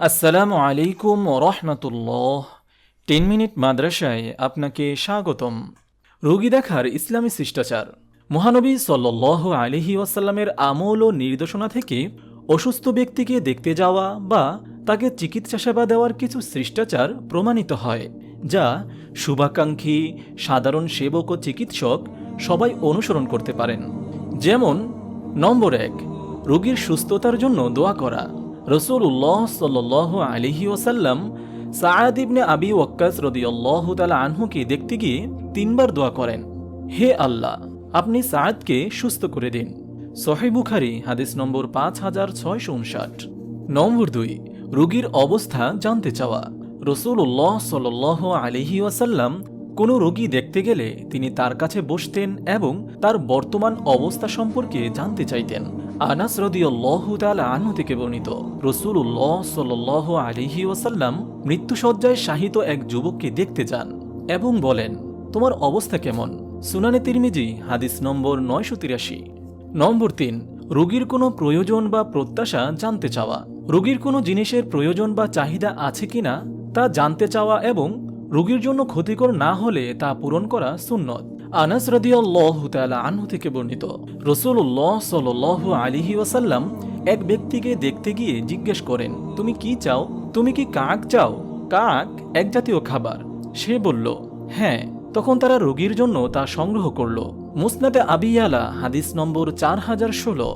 আসসালামু আলাইকুম রহমতুল্লাহ। Ten minute মাদ্রাসায় আপনাকে স্বাগতম। রোগী দেখার ইসলামী শিষ্টাচার। মহানবী সাল্লাহ আলিহি ওয়াসাল্লামের আমল ও নির্দেশনা থেকে অসুস্থ ব্যক্তিকে দেখতে যাওয়া বা তাকে চিকিৎসা সেবা দেওয়ার কিছু শিষ্টাচার প্রমাণিত হয়, যা শুভাকাঙ্ক্ষী, সাধারণ সেবক ও চিকিৎসক সবাই অনুসরণ করতে পারেন। যেমন, নম্বর এক, রোগীর সুস্থতার জন্য দোয়া করা। রসুল্লাহ সাল আলিহি ওসাল্লাম সায়াদ ইবনে আবি ওয়াক্কাস রদিয়াল্লাহ তালা আনহুকে দেখতে গিয়ে তিনবার দোয়া করেন, হে আল্লাহ, আপনি সায়াদকে সুস্থ করে দিন। সহি বুখারি, হাদিস নম্বর পাঁচ হাজার ছয়শো উনষাট। নম্বর দুই, রোগীর অবস্থা জানতে চাওয়া। রসুল্লাহ সাল আলিহি ওয়াসাল্লাম কোনো রোগী দেখতে গেলে তিনি তার কাছে বসতেন এবং তার বর্তমান অবস্থা সম্পর্কে জানতে চাইতেন। আনাস আনহু থেকে বর্ণিত রসুল্লাহ সাল্লাহ আলিহি ওয়াসাল্লাম মৃত্যুসজ্জায় শাহিত এক যুবককে দেখতে যান এবং বলেন, তোমার অবস্থা কেমন? সুনানে তিরমিজি, হাদিস নম্বর নয়শো তিরাশি। নম্বর তিন, রোগীর কোনো প্রয়োজন বা প্রত্যাশা জানতে চাওয়া। রোগীর কোনো জিনিসের প্রয়োজন বা চাহিদা আছে কিনা তা জানতে চাওয়া এবং রোগীর জন্য ক্ষতিকর না হলে তা পূরণ করা সুন্নত। আনাস আনহু থেকে বর্ণিত। রসুল্লাহ সাল আলিহি ওয়াসাল্লাম এক ব্যক্তিকে দেখতে গিয়ে জিজ্ঞেস করেন, তুমি কি চাও? তুমি কি কাক চাও? কাক এক জাতীয় খাবার। সে বলল হ্যাঁ। তখন তারা রোগীর জন্য তা সংগ্রহ করল। মুসনাদে আবিয়ালা হাদিস নম্বর চার হাজার ষোলো।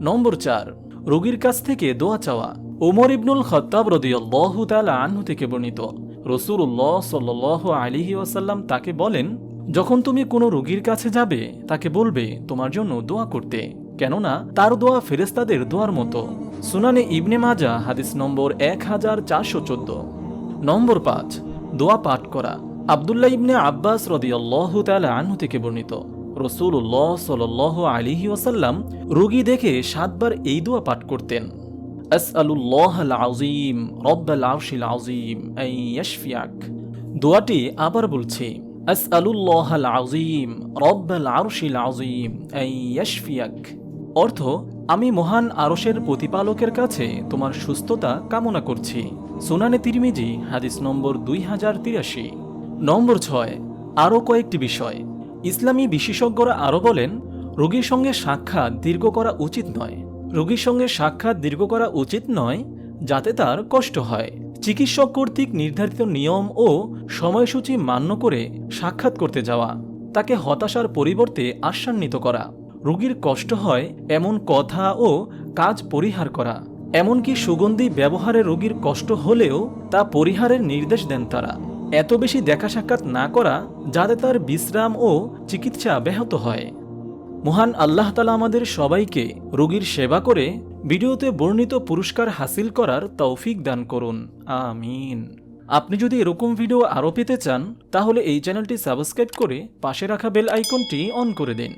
নম্বর চার, রোগীর কাছ থেকে দোয়া চাওয়া। ওমর ইবনুল খত্তাব রদিয়াল্লাহু তাআলা আনহু থেকে বর্ণিত। রসুল্লাহ সাল্লাহ আলিহি ওয়াসাল্লাম তাকে বলেন যখন তুমি কোনো রোগীর কাছে যাবে, তাকে বলবে, তোমার জন্য দোয়া করতে। কেননা, তার দোয়া ফেরেস্তাদের দোয়ার মতো। সুনানে ইবনে মাজা হাদিস নম্বর এক হাজার চারশো চোদ্দ। নম্বর পাঁচ, দোয়া পাঠ করা। আবদুল্লাহ ইবনে আব্বাস রদিয়াল্লাহ তাআলা আনহু থেকে বর্ণিত। রসুল্লাহ সাল আলিহি ওয়াসাল্লাম রোগী দেখে সাতবার এই দোয়া পাঠ করতেন। আযীম, রব্বাল আন ইয়াশফিয়াক। দোয়াটি আবার বলছি আসআলুল্লাহ আল আযীম, রব্বাল আরশিল আযীম, আন ইয়াশফিয়াক। অর্থ, আমি মহান আরশের প্রতিপালকের কাছে তোমার সুস্থতা কামনা করছি। সুনানে তিরমিজি, হাদিস নম্বর দুই হাজার তিরাশি। নম্বর ছয়, আরও কয়েকটি বিষয়। ইসলামী বিশেষজ্ঞরা আরও বলেন, রোগীর সঙ্গে সাক্ষাৎ দীর্ঘ করা উচিত নয়। রোগীর সঙ্গে সাক্ষাৎ দীর্ঘ করা উচিত নয়, যাতে তার কষ্ট হয়। চিকিৎসক কর্তৃক নির্ধারিত নিয়ম ও সময়সূচি মান্য করে সাক্ষাৎ করতে যাওয়া, তাকে হতাশার পরিবর্তে আশ্বান্বিত করা, রোগীর কষ্ট হয় এমন কথা ও কাজ পরিহার করা, এমনকি সুগন্ধি ব্যবহারে রোগীর কষ্ট হলেও তা পরিহারের নির্দেশ দেন তারা। এত বেশি দেখা সাক্ষাৎ না করা যাতে তার বিশ্রাম ও চিকিৎসা ব্যাহত হয়। মহান আল্লাহ তালা আমাদের সবাইকে রোগীর সেবা করে ভিডিওতে বর্ণিত পুরস্কার হাসিল করার তৌফিক দান করুন। আমিন। আপনি যদি এরকম ভিডিও আরও পেতে চান, তাহলে এই চ্যানেলটি সাবস্ক্রাইব করে পাশে রাখা বেল আইকনটি অন করে দিন।